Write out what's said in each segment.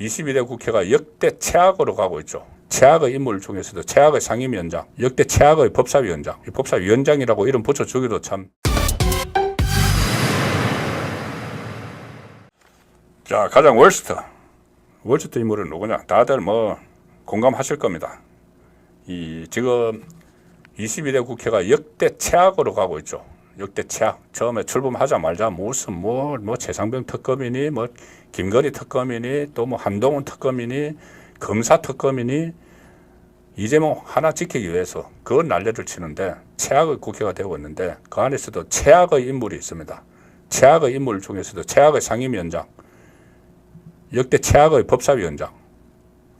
22대 국회가 역대 최악으로 가고 있죠. 최악의 인물 중에서도 최악의 상임위원장, 역대 최악의 법사위원장, 이 법사위원장이라고 이름 붙여주기도 참. 자, 가장 월스트. 월스트 인물은 누구냐? 다들 뭐 공감하실 겁니다. 이 지금 22대 국회가 역대 최악으로 가고 있죠. 역대 최악. 처음에 출범하자마자 무슨 뭐, 뭐 최상병 특검이니 뭐 김건희 특검이니 또 뭐 한동훈 특검이니 검사 특검이니 이재명 하나 지키기 위해서 그 난리를 치는데 최악의 국회가 되고 있는데 그 안에서도 최악의 인물이 있습니다. 최악의 인물 중에서도 최악의 상임위원장, 역대 최악의 법사위원장,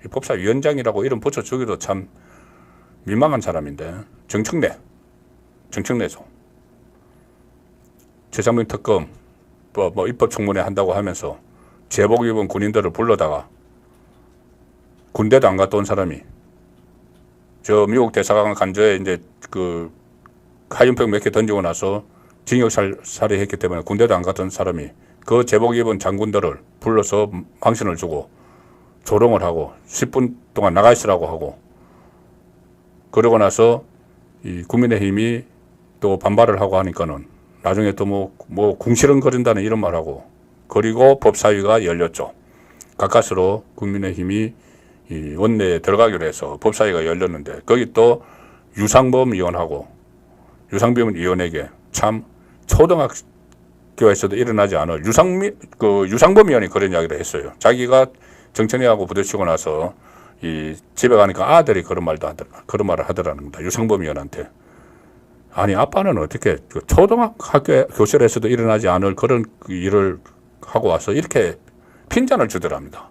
이 법사위원장이라고 이름 붙여주기도 참 민망한 사람인데 정청래, 정청래죠. 최상병 특검 뭐, 뭐 입법청문회 한다고 하면서 제복 입은 군인들을 불러다가 군대도 안 갔다 온 사람이 저 미국 대사관 간저에 이제 그 하윤평 몇개 던지고 나서 징역 살, 살해했기 때문에 군대도 안 갔던 사람이 그 제복 입은 장군들을 불러서 망신을 주고 조롱을 하고 10분 동안 나가 있으라고 하고 그러고 나서 이 국민의힘이 또 반발을 하고 하니까는 나중에 또 뭐 뭐 궁시렁거린다는 이런 말하고 그리고 법사위가 열렸죠. 가까스로 국민의힘이 이 원내에 들어가기로 해서 법사위가 열렸는데 거기 또 유상범 의원하고 유상범 의원에게 참 초등학교에서도 일어나지 않을 유상미 그 유상범 의원이 그런 이야기를 했어요. 자기가 정천이하고 부딪히고 나서 이 집에 가니까 아들이 그런 말도 하더라 그런 말을 하더라는 겁니다. 유상범 의원한테 아니 아빠는 어떻게 그 초등학교 교실에서도 일어나지 않을 그런 그 일을 하고 와서 이렇게 핀잔을 주더랍니다.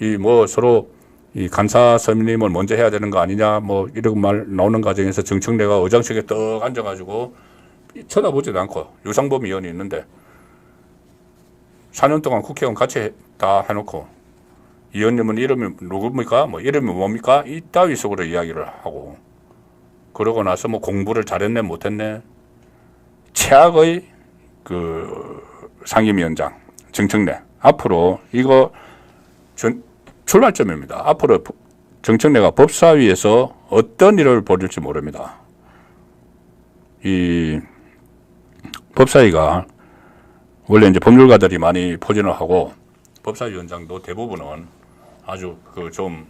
이 뭐 서로 이 간사 선임을 먼저 해야 되는 거 아니냐 뭐 이런 말 나오는 과정에서 정청래가 의장실에 떡 앉아가지고 쳐다보지도 않고 유상범 의원이 있는데 4년 동안 국회의원 같이 다 해놓고 의원님은 이름이 누굽니까? 뭐 이름이 뭡니까? 이따위 속으로 이야기를 하고 그러고 나서 뭐 공부를 잘했네 못했네 최악의 그 상임위원장 정청래 앞으로 이거 전, 출발점입니다. 앞으로 정청래가 법사위에서 어떤 일을 벌일지 모릅니다. 이 법사위가 원래 이제 법률가들이 많이 포진을 하고 법사위원장도 대부분은 아주 그 좀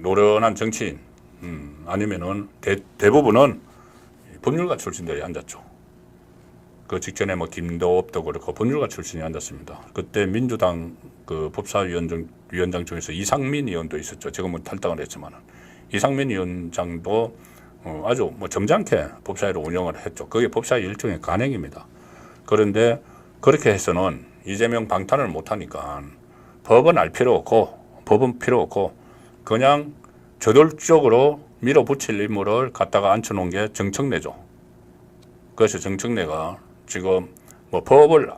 노련한 정치인 음, 아니면은 대, 대부분은 법률가 출신들이 앉았죠. 그 직전에 뭐 김도업도 그렇고 법률가 출신이 앉았습니다. 그때 민주당 그 법사위원장 위원장 중에서 이상민 의원도 있었죠. 지금은 탈당을 했지만은 이상민 위원장도 어, 아주 뭐 점잖게 법사위를 운영을 했죠. 그게 법사위 일종의 간행입니다. 그런데 그렇게 해서는 이재명 방탄을 못하니까 법은 알 필요 없고 법은 필요 없고 그냥 저돌적으로 밀어붙일 인물을 갖다가 앉혀놓은 게 정청래죠. 그래서 정청래가 지금 뭐 법을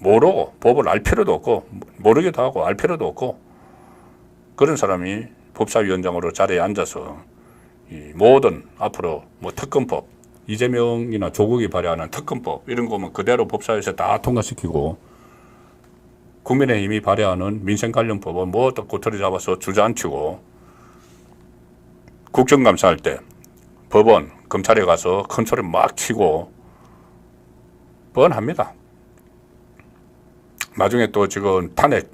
모르고 법을 알 필요도 없고 모르기도 하고 알 필요도 없고 그런 사람이 법사위원장으로 자리에 앉아서 이 모든 앞으로 뭐 특검법 이재명이나 조국이 발의하는 특검법 이런 거면 그대로 법사위에서 다 통과시키고 국민의힘이 발의하는 민생 관련 법은 뭐또 고터리 잡아서 주저앉히고 국정감사할 때 법원 검찰에 가서 큰 소리 막 치고 뻔합니다. 나중에 또 지금 탄핵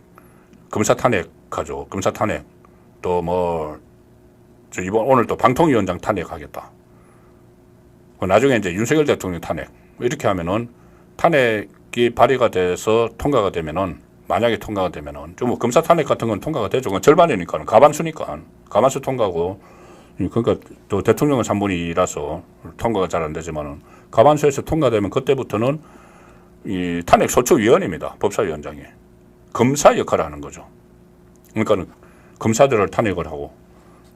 검사 탄핵 하죠. 검사 탄핵 또 뭐 이번 오늘 또 방통위원장 탄핵하겠다. 그 나중에 이제 윤석열 대통령 탄핵 뭐 이렇게 하면은 탄핵이 발의가 돼서 통과가 되면은 만약에 통과가 되면은 좀뭐 검사 탄핵 같은 건 통과가 되죠. 절반이니까 가반수니까 가반수 통과고 그러니까 또 대통령은 3분의 2라서 통과가 잘 안 되지만은 가반수에서 통과되면 그때부터는 이 탄핵 소추위원입니다. 법사위원장이 검사 역할을 하는 거죠. 그러니까는 검사들을 탄핵을 하고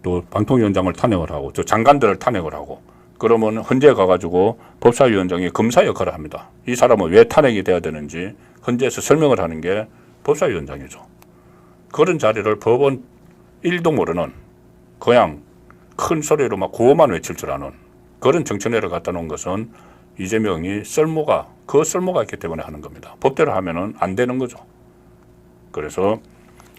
또 방통위원장을 탄핵을 하고 또 장관들을 탄핵을 하고 그러면 헌재 가가지고 법사위원장이 검사 역할을 합니다. 이 사람은 왜 탄핵이 돼야 되는지 헌재에서 설명을 하는 게 법사위원장이죠. 그런 자리를 법원 일도 모르는 그냥 큰 소리로 막 구호만 외칠 줄 아는 그런 정치인을 갖다 놓은 것은 이재명이 쓸모가 그 쓸모가 있기 때문에 하는 겁니다. 법대로 하면은 안 되는 거죠. 그래서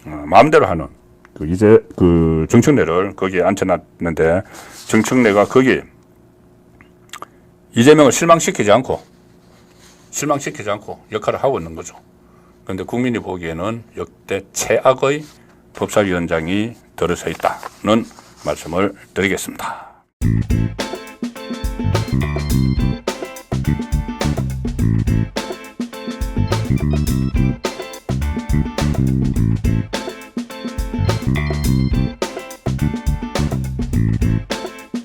어, 마음대로 하는 그 이제 그 정청래를 거기에 앉혀놨는데 정청래가 거기 이재명을 실망시키지 않고 실망시키지 않고 역할을 하고 있는 거죠. 그런데 국민이 보기에는 역대 최악의 법사위원장이 들어서 있다는 말씀을 드리겠습니다.